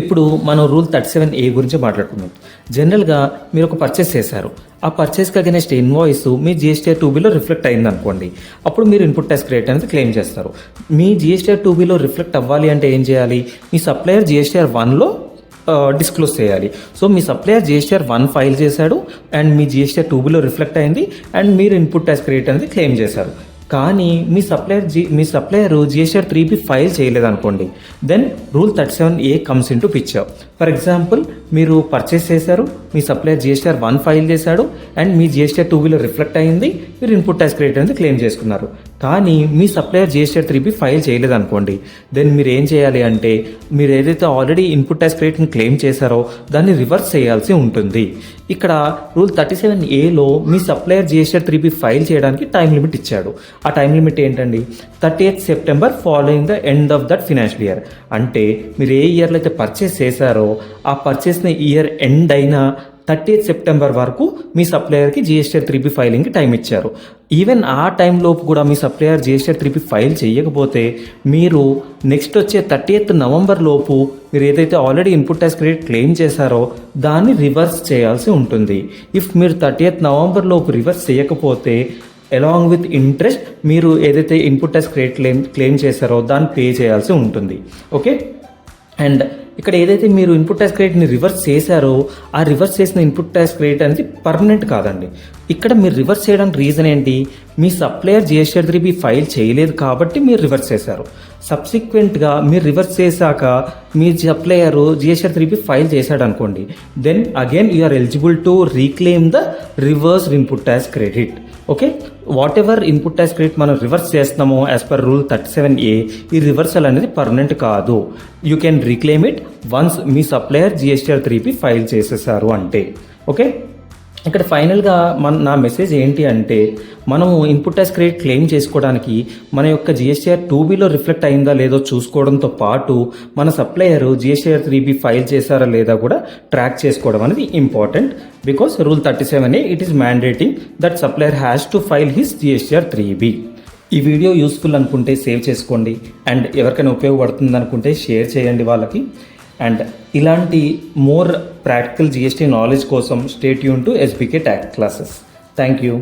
ఇప్పుడు మనం rule thirty seven ఏ గురించి మాట్లాడుకుందాం. జనరల్గా మీరు ఒక పర్చేస్ చేశారు. ఆ పర్చేస్కి అగెనెస్ట్ ఇన్వాయిస్ మీ జిఎస్టీఆర్ టూబీలో రిఫ్లెక్ట్ అయింది అనుకోండి. అప్పుడు మీరు ఇన్పుట్ ట్యాక్స్ క్రెడిట్ అనేది క్లెయిమ్ చేస్తారు. మీ జిఎస్టీఆర్ టూబీలో రిఫ్లెక్ట్ అవ్వాలి అంటే ఏం చేయాలి? మీ సప్లయర్ జిఎస్టీఆర్ వన్లో డిస్క్లోజ్ చేయాలి. సో మీ సప్లయర్ జిఎస్టీఆర్ వన్ ఫైల్ చేశాడు అండ్ మీ జిఎస్టీఆర్ టూబీలో రిఫ్లెక్ట్ అయింది అండ్ మీరు ఇన్పుట్ ట్యాక్స్ క్రెడిట్ అనేది క్లెయిమ్ చేశారు. కానీ మీ సప్లయర్ జీ మీ supplier GSR three B file చేయలేదు అనుకోండి then rule thirty seven A comes in to picture for example మీరు పర్చేస్ చేశారు మీ సప్లయర్ జిఎస్ఆర్ వన్ ఫైల్ చేశాడు అండ్ మీ జిఎస్ఆర్ టూ వీలో రిఫ్లెక్ట్ అయింది మీరు ఇన్పుట్ ట్యాక్స్ క్రెడిట్ అనేది క్లెయిమ్ చేసుకున్నారు. కానీ మీ సప్లయర్ జిఎస్టీ త్రీ ఫైల్ చేయలేదు అనుకోండి. దెన్ మీరు ఏం చేయాలి అంటే మీరు ఏదైతే ఆల్రెడీ ఇన్పుట్ ట్యాక్స్ క్రెడిట్ని క్లెయిమ్ చేశారో దాన్ని రివర్స్ చేయాల్సి ఉంటుంది. ఇక్కడ రూల్ థర్టీ సెవెన్ ఏలో మీ సప్లయర్ జిఎస్టీ త్రీ ఫైల్ చేయడానికి టైం లిమిట్ ఇచ్చాడు. ఆ టైం లిమిట్ ఏంటండి? Thirty eighth September following the end of that financial year అంటే మీరు ఏ ఇయర్లో అయితే పర్చేస్ చేశారో ఆ పర్చేస్ని ఇయర్ ఎండ్ అయినా థర్టీ ఎయిత్ సెప్టెంబర్ వరకు మీ సప్లయర్కి జిఎస్టీఆర్ త్రీపీ ఫైలింగ్కి టైం ఇచ్చారు. ఈవెన్ ఆ టైంలోపు కూడా మీ supplier GSTR three B file చేయకపోతే మీరు నెక్స్ట్ వచ్చే థర్టీ ఎయిత్ నవంబర్ లోపు మీరు ఏదైతే already input tax credit claim చేశారో దాన్ని రివర్స్ చేయాల్సి ఉంటుంది. ఇఫ్ మీరు థర్టీ ఎయిత్ నవంబర్ లోపు రివర్స్ చేయకపోతే అలాంగ్ విత్ ఇంట్రెస్ట్ మీరు ఏదైతే input tax credit claim claim చేశారో దాన్ని పే చేయాల్సి ఉంటుంది. ఓకే? అండ్ ఇక్కడ ఏదైతే మీరు ఇన్పుట్ ట్యాక్స్ క్రెడిట్ని రివర్స్ చేశారో ఆ రివర్స్ చేసిన ఇన్పుట్ ట్యాక్స్ క్రెడిట్ అనేది పర్మనెంట్ కాదండి. ఇక్కడ మీరు రివర్స్ చేయడానికి రీజన్ ఏంటి? మీ supplier GSR three B file చేయలేదు కాబట్టి మీరు రివర్స్ చేశారు. సబ్సిక్వెంట్గా మీరు రివర్స్ చేశాక మీ supplier GSTR three B file చేశాడు అనుకోండి. Then again you are eligible to reclaim the reverse input tax credit okay whatever input tax credit మనం రివర్స్ చేస్తున్నామో as per rule thirty seven A ఈ reversal అనేది permanent కాదు. You can reclaim it once me supplier GSTR three B file చేసేసారు అంటే. Okay ఇక్కడ ఫైనల్గా మన నా మెసేజ్ ఏంటి అంటే మనము ఇన్పుట్ ట్యాక్స్ క్రెడిట్ క్లెయిమ్ చేసుకోవడానికి మన యొక్క జిఎస్టీఆర్ టూ బీలో రిఫ్లెక్ట్ అయిందా లేదో చూసుకోవడంతో పాటు మన supplier GSTR three B file చేశారా లేదా కూడా ట్రాక్ చేసుకోవడం అనేది important. Because rule thirty seven A it is mandating that supplier has to file his GSTR three B ఈ వీడియో యూస్ఫుల్ అనుకుంటే సేవ్ చేసుకోండి. అండ్ ఎవరికైనా ఉపయోగపడుతుంది అనుకుంటే షేర్ చేయండి వాళ్ళకి. అండ్ ఇలాంటి మోర్ ప్రాక్టికల్ జిఎస్టీ నాలెడ్జ్ కోసం stay Yoon to SBK tax classes thank you